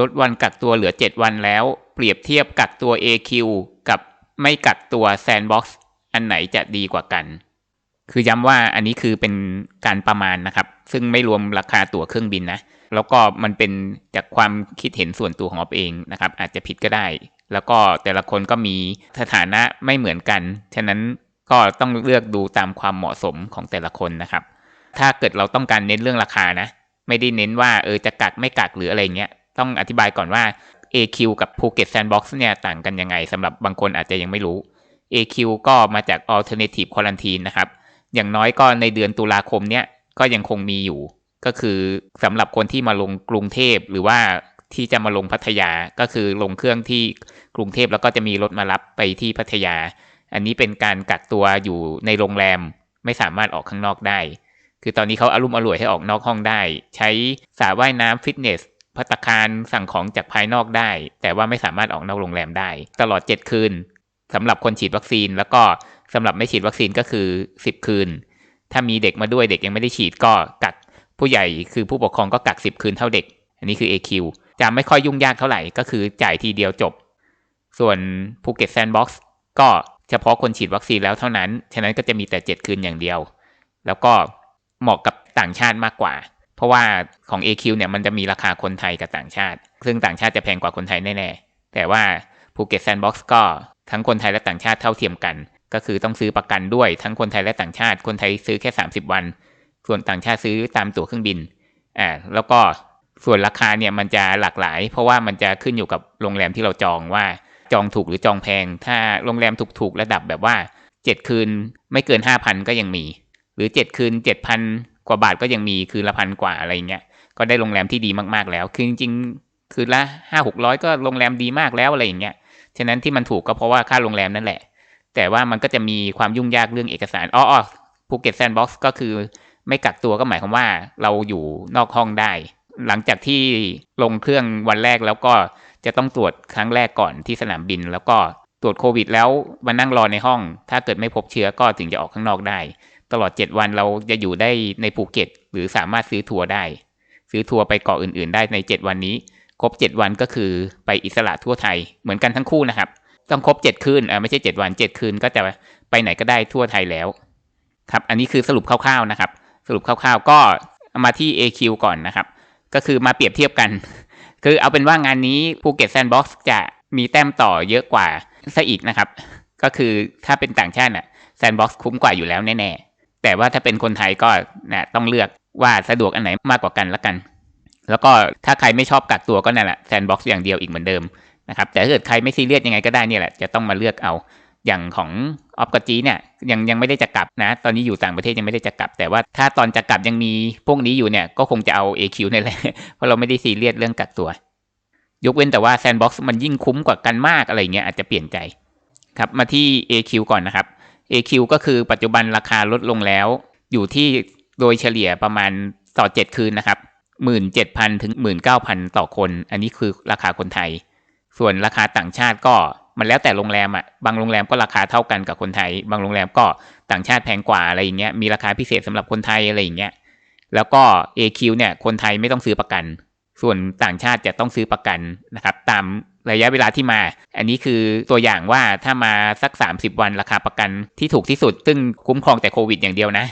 ลดวันกักตัวเหลือ 7 วันแล้ว เปรียบเทียบกักตัว AQ กับไม่กักตัว Sandbox อันไหนจะดีกว่ากัน คือย้ำว่าอันนี้คือเป็นการประมาณนะครับ ซึ่งไม่รวมราคาตั๋วเครื่องบินนะ แล้วก็มันเป็นจากความคิดเห็นส่วนตัวของออฟเองนะครับ อาจจะผิดก็ได้ แล้วก็แต่ละคนก็มีสถานะไม่เหมือนกัน ฉะนั้นก็ต้องเลือกดูตามความเหมาะสมของแต่ละคนนะครับ ถ้าเกิดเราต้องการเน้นเรื่องราคานะ ไม่ได้เน้นว่าเออจะกักไม่กักหรืออะไรเงี้ย ต้องอธิบายก่อนว่า AQ กับ Phuket Sandbox เนี่ยต่างกันยังไงสำหรับบางคนอาจจะยังไม่รู้ AQ ก็มาจาก Alternative Quarantine นะครับ อย่างน้อยก็ในเดือนตุลาคมเนี่ยก็ยังคงมีอยู่ ก็คือสำหรับคนที่มาลงกรุงเทพหรือว่าที่จะมาลงพัทยาก็คือลงเครื่องที่กรุงเทพแล้วก็จะมีรถมารับไปที่พัทยา อันนี้เป็นการกักตัวอยู่ในโรงแรมไม่สามารถออกข้างนอกได้ คือตอนนี้เขาอารุมอร่วยให้ออกนอกห้องได้ ใช้สระว่ายน้ำฟิตเนส พัตตาคารสั่งของจากภายนอกได้ แต่ว่าไม่สามารถออกนอกโรงแรมได้ ตลอด 7 คืนสำหรับคนฉีดวัคซีน แล้วก็สำหรับไม่ฉีดวัคซีนก็คือ 10 คืน ถ้ามีเด็กมาด้วยเด็กยังไม่ได้ฉีดก็กักผู้ใหญ่คือผู้ปกครองก็กัก 10 คืนเท่าเด็ก อันนี้คือ AQ จะไม่ค่อยยุ่งยากเท่าไหร่ก็คือจ่ายทีเดียวจบ ส่วนภูเก็ตแซนด์บ็อกซ์ก็เฉพาะคนฉีดวัคซีนแล้วเท่านั้น ฉะนั้นก็จะมีแต่ 7 คืนอย่างเดียว แล้วก็เหมาะกับต่างชาติมากกว่า เพราะว่าของ AQ เนี่ยมันจะมีราคาคนไทยกับต่างชาติ ซึ่งต่างชาติจะแพงกว่าคนไทยแน่ๆ แต่ว่าภูเก็ตแซนด์บ็อกซ์ก็ทั้งคนไทยและต่างชาติเท่าเทียมกัน ก็คือต้องซื้อประกันด้วยทั้งคนไทยและต่างชาติ คนไทยซื้อแค่ 30 วัน ส่วนต่างชาติซื้อตามตั๋วเครื่องบิน อ่า แล้วก็ส่วนราคาเนี่ยมันจะหลากหลาย เพราะว่ามันจะขึ้นอยู่กับโรงแรมที่เราจองว่าจองถูกหรือจองแพง ถ้าโรงแรมถูกๆระดับแบบว่า 7 คืนไม่เกิน 5,000 ก็ยังมี หรือ 7 คืน 7,000 กว่าบาทก็ยังมีคืนละพันกว่าอะไรเงี้ยก็ได้โรงแรมที่ดีมากๆแล้ว คือจริงๆคืนละห้าหกร้อยก็โรงแรมดีมากแล้วอะไรอย่างเงี้ยฉะนั้นที่มันถูกก็เพราะว่าค่าโรงแรมนั่นแหละ แต่ว่ามันก็จะมีความยุ่งยากเรื่องเอกสารอ๋อภูเก็ตแซนด์บ็อกซ์ก็คือไม่กักตัวก็หมายความว่าเราอยู่นอกห้องได้ หลังจากที่ลงเครื่องวันแรกแล้วก็จะต้องตรวจครั้งแรกก่อนที่สนามบิน แล้วก็ตรวจโควิด แล้วมานั่งรอในห้อง ถ้าเกิดไม่พบเชื้อก็ถึงจะออกข้างนอกได้ ตลอด 7 วันเราจะอยู่ได้ในภูเก็ต หรือสามารถซื้อทัวร์ได้ ซื้อทัวร์ไปเกาะอื่น ๆ ได้ใน 7 วันนี้ ครบ 7 วันก็คือไปอิสระทั่วไทยเหมือนกันทั้งคู่นะครับ ต้องครบ 7 คืนอ่าไม่ใช่ 7 วัน 7 คืนก็จะไปไหนก็ได้ทั่วไทยแล้วครับอันนี้คือสรุปคร่าวๆนะครับ สรุปคร่าวๆ ก็มาที่ AQ ก่อนนะครับ ก็คือมาเปรียบเทียบกัน คือเอาเป็นว่างานนี้ภูเก็ตแซนด์บ็อกซ์จะมีแต้มต่อเยอะกว่าซะอีกนะครับ ก็คือถ้าเป็นต่างชาติน่ะแซนด์บ็อกซ์คุ้มกว่าอยู่แล้วแน่ๆ แต่ว่าถ้าเป็นคนไทยก็นะต้องเลือกว่าสะดวกอันไหนมากกว่ากันละกัน แล้วก็ถ้าใครไม่ชอบกักตัวก็นั่นแหละแซนด์บ็อกซ์อย่างเดียวอีกเหมือนเดิมนะครับแต่ถ้าเกิดใครไม่ซีเรียสยังไงก็ได้เนี่ยแหละจะต้องมาเลือกเอาอย่างของออฟกจีเนี่ยยังยังไม่ได้จะกลับนะ ตอนนี้อยู่ต่างประเทศยังไม่ได้จะกลับ แต่ว่าถ้าตอนจะกลับยังมีพวกนี้อยู่เนี่ยก็คงจะเอา AQ นี่แหละเพราะเราไม่ได้ซีเรียสเรื่องกักตัว ยกเว้นแต่ว่าแซนด์บ็อกซ์มันยิ่งคุ้มกว่ากันมากอะไรเงี้ยอาจจะเปลี่ยนใจครับมาที่ AQ ก่อนนะครับ AQ ก็คือปัจจุบันราคาลดลงแล้ว อยู่ที่โดยเฉลี่ยประมาณต่อ 7 คืนนะครับ 17,000 ถึง 19,000 ต่อคน อันนี้คือราคาคนไทย ส่วนราคาต่างชาติก็มันแล้วแต่โรงแรมอะ บางโรงแรมก็ราคาเท่ากันกับคนไทย บางโรงแรมก็ต่างชาติแพงกว่าอะไรอย่างเงี้ย มีราคาพิเศษสำหรับคนไทยอะไรอย่างเงี้ย แล้วก็ AQ เนี่ย คนไทยไม่ต้องซื้อประกัน ส่วนต่างชาติจะต้องซื้อประกันนะครับ ตาม ระยะเวลาที่มา อันนี้คือตัวอย่างว่าถ้ามาสัก 30 วันราคาประกันที่ถูกที่สุด ซึ่งคุ้มครองแต่โควิดอย่างเดียวนะ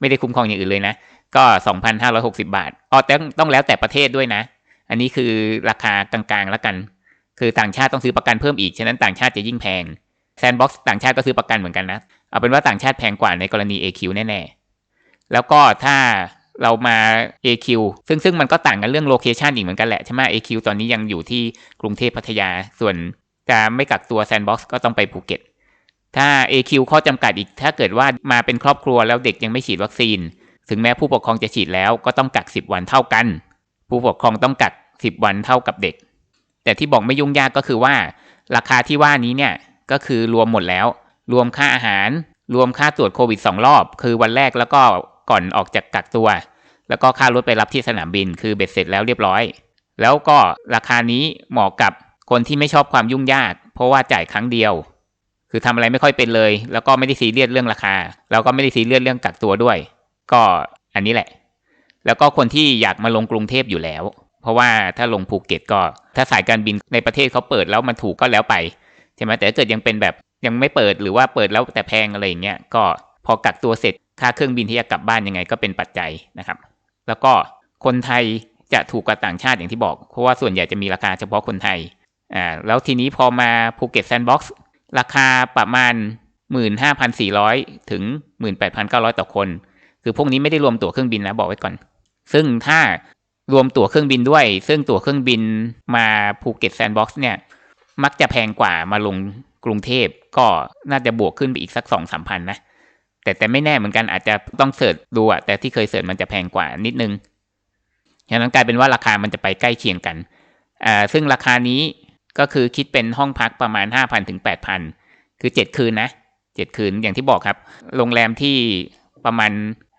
ไม่ได้คุ้มครองอย่างอื่นเลยนะ ก็ 2,560 บาทอ๋อต้องต้องแล้วแต่ประเทศด้วยนะ อันนี้คือราคากลางๆแล้วกัน คือต่างชาติต้องซื้อประกันเพิ่มอีก ฉะนั้นต่างชาติจะยิ่งแพงแซนบ็อกซ์ต่างชาติก็ซื้อประกันเหมือนกันนะ เอาเป็นว่าต่างชาติแพงกว่าในกรณี AQ แน่ๆ แล้วก็ถ้า เรามา AQ ซึ่งซึ่งมันก็ต่างกันเรื่องโลเคชันอีกเหมือนกันแหละใช่ไหม AQ ตอนนี้ยังอยู่ที่กรุงเทพพัทยา ส่วนจะไม่กักตัวแซนบ็อกซ์ก็ต้องไปภูเก็ต ถ้า AQ ข้อจำกัดอีก ถ้าเกิดว่ามาเป็นครอบครัวแล้วเด็กยังไม่ฉีดวัคซีน ถึงแม้ผู้ปกครองจะฉีดแล้วก็ต้องกัก 10 วันเท่ากัน ผู้ปกครองต้องกัก 10 วันเท่ากับเด็ก แต่ที่บอกไม่ยุ่งยากก็คือว่า ราคาที่ว่านี้เนี่ยก็คือรวมหมดแล้ว รวมค่าอาหาร รวมค่าตรวจโควิด 2 รอบ คือวันแรกแล้วก็ ก่อนออกจากกักตัว แล้วก็ค่ารถไปรับที่สนามบินคือเบ็ดเสร็จแล้วเรียบร้อย แล้วก็ราคานี้เหมาะกับคนที่ไม่ชอบความยุ่งยาก เพราะว่าจ่ายครั้งเดียว คือทำอะไรไม่ค่อยเป็นเลย แล้วก็ไม่ได้ซีเรียสเรื่องราคา แล้วก็ไม่ได้ซีเรียสเรื่องกักตัวด้วย ก็อันนี้แหละ แล้วก็คนที่อยากมาลงกรุงเทพอยู่แล้ว เพราะว่าถ้าลงภูเก็ตก็ ถ้าสายการบินในประเทศเขาเปิดแล้วมันถูกก็แล้วไปใช่ไหมแต่ถ้าเกิดยังเป็นแบบยังไม่เปิดหรือว่าเปิดแล้วแต่แพงอะไรอย่างเงี้ยก็พอกักตัวเสร็จ ค่าเครื่องบินที่จะกลับบ้านยังไงก็เป็นปัจจัยนะครับ แล้วก็คนไทยจะถูกกว่าต่างชาติอย่างที่บอก เพราะว่าส่วนใหญ่จะมีราคาเฉพาะคนไทยอ่าแล้วทีนี้พอมาภูเก็ตแซนด์บ็อกซ์ราคาประมาณ 15,400 ถึง 18,900 ต่อคน คือพวกนี้ไม่ได้รวมตั๋วเครื่องบินนะบอกไว้ก่อน ซึ่งถ้ารวมตั๋วเครื่องบินด้วย ซึ่งตั๋วเครื่องบินมาภูเก็ตแซนด์บ็อกซ์เนี่ย มักจะแพงกว่ามาลงกรุงเทพก็น่าจะบวกขึ้นไปอีกสักสองสามพันนะ แต่แต่ไม่แน่เหมือนกันอาจจะต้องเสิร์ชดูอะแต่ที่เคยเสิร์ชมันจะแพงกว่านิดนึงฉะนั้นกลายเป็นว่าราคามันจะไปใกล้เคียงกันอ่าซึ่งราคานี้ก็คือคิดเป็นห้องพักประมาณห้าพันถึงแปดพันคือเจ็ดคืนนะเจ็ดคืนอย่างที่บอกครับ โรงแรมที่ประมาณ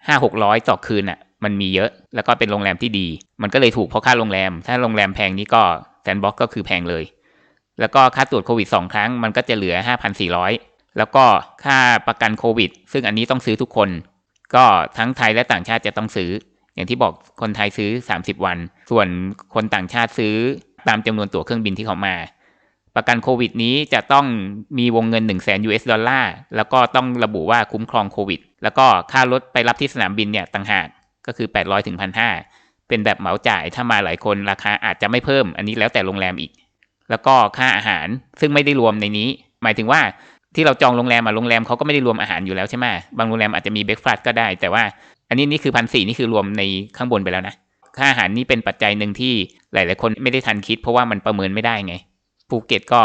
ห้าหกร้อยต่อคืนอะมันมีเยอะแล้วก็เป็นโรงแรมที่ดี มันก็เลยถูกเพราะค่าโรงแรม ถ้าโรงแรมแพงนี้ก็แซนบ็อกก็คือแพงเลย แล้วก็ค่าตรวจโควิด 2 ครั้งมันก็จะเหลือ 5,400 แล้วก็ค่าประกันโควิด ซึ่งอันนี้ต้องซื้อทุกคน ก็ทั้งไทยและต่างชาติจะต้องซื้อ อย่างที่บอกคนไทยซื้อ 30 วัน ส่วนคนต่างชาติซื้อตามจำนวนตั๋วเครื่องบินที่เขามา ประกันโควิดนี้จะต้องมีวงเงิน 1 0 0 0 0 0 US ดอลลาร์ แล้วก็ต้องระบุว่าคุ้มครองโควิด แล้วก็ค่ารถไปรับที่สนามบินเนี่ยต่างหาก ก็คือ 800ถึง1,500 เป็นแบบเหมาจ่าย ถ้ามาหลายคนราคาอาจจะไม่เพิ่ม อันนี้แล้วแต่โรงแรมอีก แล้วก็ค่าอาหารซึ่งไม่ได้รวมในนี้ หมายถึงว่า ที่เราจองโรงแรมอะโรงแรมเขาก็ไม่ได้รวมอาหารอยู่แล้วใช่ไหมบางโรงแรมอาจจะมีเบรกฟาสต์ก็ได้ แต่ว่าอันนี้นี่คือพันสี่นี่คือรวมในข้างบนไปแล้วนะค่าอาหารนี่เป็นปัจจัยหนึ่งที่หลาย ๆ คนไม่ได้ทันคิด เพราะว่ามันประเมินไม่ได้ไงภูเก็ตก็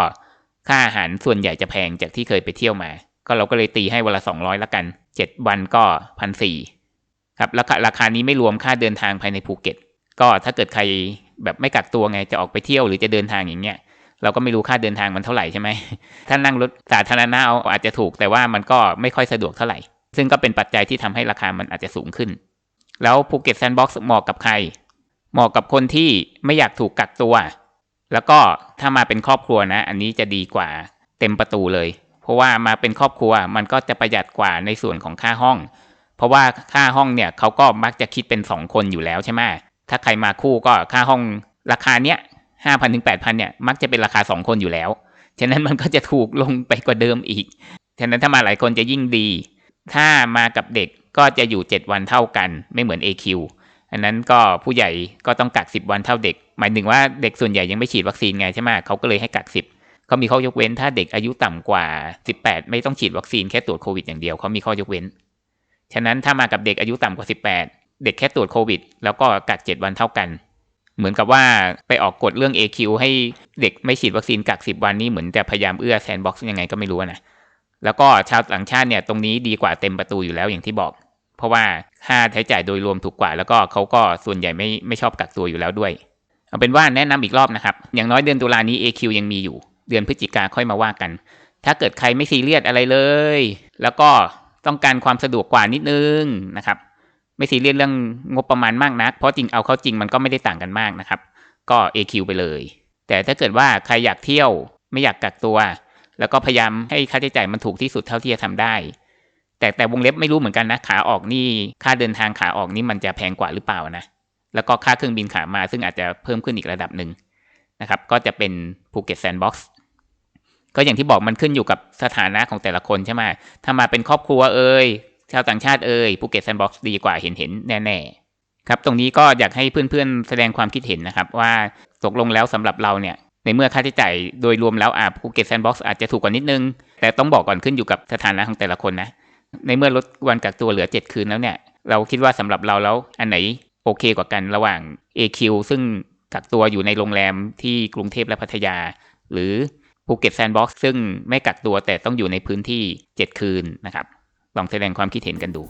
ค่าอาหารส่วนใหญ่จะแพงจากที่เคยไปเที่ยวมา ก็เราก็เลยตีให้วันละสองร้อยละกันเจ็ดวันก็พันสี่ครับราคาราคานี้ไม่รวมค่าเดินทางภายในภูเก็ต ก็ถ้าเกิดใครแบบไม่กักตัวไงจะออกไปเที่ยวหรือจะเดินทางอย่างเงี้ย เราก็ไม่รู้ค่าเดินทางมันเท่าไหร่ใช่ไหมถ้านั่งรถสาธารณะเอาอาจจะถูกแต่ว่ามันก็ไม่ค่อยสะดวกเท่าไหร่ ซึ่งก็เป็นปัจจัยที่ทำให้ราคามันอาจจะสูงขึ้น แล้วภูเก็ตแซนด์บ็อกซ์เหมาะกับใคร เหมาะกับคนที่ไม่อยากถูกกักตัว แล้วก็ถ้ามาเป็นครอบครัวนะ อันนี้จะดีกว่าเต็มประตูเลย เพราะว่ามาเป็นครอบครัวมันก็จะประหยัดกว่าในส่วนของค่าห้อง เพราะว่าค่าห้องเนี่ยเขาก็มักจะคิดเป็นสองคนอยู่แล้วใช่ไหมถ้าใครมาคู่ก็ค่าห้องราคาเนี้ย ห้าพันถึงแปดพันเนี่ยมักจะเป็นราคาสองคนอยู่แล้ว ฉะนั้นมันก็จะถูกลงไปกว่าเดิมอีก ฉะนั้นถ้ามาหลายคนจะยิ่งดี ถ้ามากับเด็กก็จะอยู่เจ็ดวันเท่ากันไม่เหมือน AQ อันนั้นก็ผู้ใหญ่ก็ต้องกักสิบวันเท่าเด็ก หมายถึงว่าเด็กส่วนใหญ่ยังไม่ฉีดวัคซีนไงใช่ไหมเขาก็เลยให้กักสิบเขามีข้อยกเว้น ถ้าเด็กอายุต่ำกว่า 18 ไม่ต้องฉีดวัคซีนแค่ตรวจโควิดอย่างเดียวเขามีข้อยกเว้น ฉะนั้นถ้ามากับเด็กอายุต่ำกว่า 18 เด็กแค่ตรวจโควิด แล้วก็กัก 7 วันเท่ากัน เหมือนกับว่าไปออกกฎเรื่อง AQ ให้เด็กไม่ฉีดวัคซีนกัก 10 วันนี่เหมือนจะพยายามเอื้อแซนบ็อกซ์ยังไงก็ไม่รู้นะ แล้วก็ชาวต่างชาติเนี่ยตรงนี้ดีกว่าเต็มประตูอยู่แล้วอย่างที่บอก เพราะว่าค่าใช้จ่ายโดยรวมถูกกว่า แล้วก็เขาก็ส่วนใหญ่ไม่ไม่ชอบกักตัวอยู่แล้วด้วย เอาเป็นว่าแนะนำอีกรอบนะครับ อย่างน้อยเดือนตุลานี้ AQ ยังมีอยู่ เดือนพฤศจิกาค่อยมาว่ากัน ถ้าเกิดใครไม่ซีเรียสอะไรเลย แล้วก็ต้องการความสะดวกกว่านิดนึงนะครับ ไม่ซีเรียสเรื่องงบประมาณมากนัก เพราะจริงเอาเข้าจริงมันก็ไม่ได้ต่างกันมากนะครับ ก็ AQ ไปเลย แต่ถ้าเกิดว่าใครอยากเที่ยวไม่อยากกักตัว แล้วก็พยายามให้ค่าใช้จ่ายมันถูกที่สุดเท่าที่จะทำได้ แต่แต่วงเล็บไม่รู้เหมือนกันนะขาออกนี่ค่าเดินทางขาออกนี่มันจะแพงกว่าหรือเปล่านะแล้วก็ค่าเครื่องบินขามาซึ่งอาจจะเพิ่มขึ้นอีกระดับหนึ่งนะครับ ก็จะเป็นภูเก็ตแซนด์บ็อกซ์ก็อย่างที่บอกมันขึ้นอยู่กับสถานะของแต่ละคนใช่ไหมถ้ามาเป็นครอบครัวเอ่ย ชาวต่างชาติเอ่ยภูเก็ตแซนด์บ็อกซ์ดีกว่าเห็นเห็นแน่ๆครับตรงนี้ก็อยากให้เพื่อนๆแสดงความคิดเห็นนะครับ ว่าตกลงแล้วสำหรับเราเนี่ยในเมื่อค่าใช้จ่ายโดยรวมแล้วอ่าภูเก็ตแซนด์บ็อกซ์อาจจะถูกกว่านิดนึง แต่ต้องบอกก่อนขึ้นอยู่กับสถานะของแต่ละคนนะ ในเมื่อลดวันกักตัวเหลือ 7 คืนแล้วเนี่ย เราคิดว่าสำหรับเราแล้วอันไหนโอเคกว่ากันระหว่าง AQ ซึ่งกักตัวอยู่ในโรงแรมที่กรุงเทพและพัทยา หรือภูเก็ตแซนด์บ็อกซ์ซึ่งไม่กักตัวแต่ต้องอยู่ในพื้นที่ 7 คืนนะครับ ลองแสดงความคิดเห็นกันดู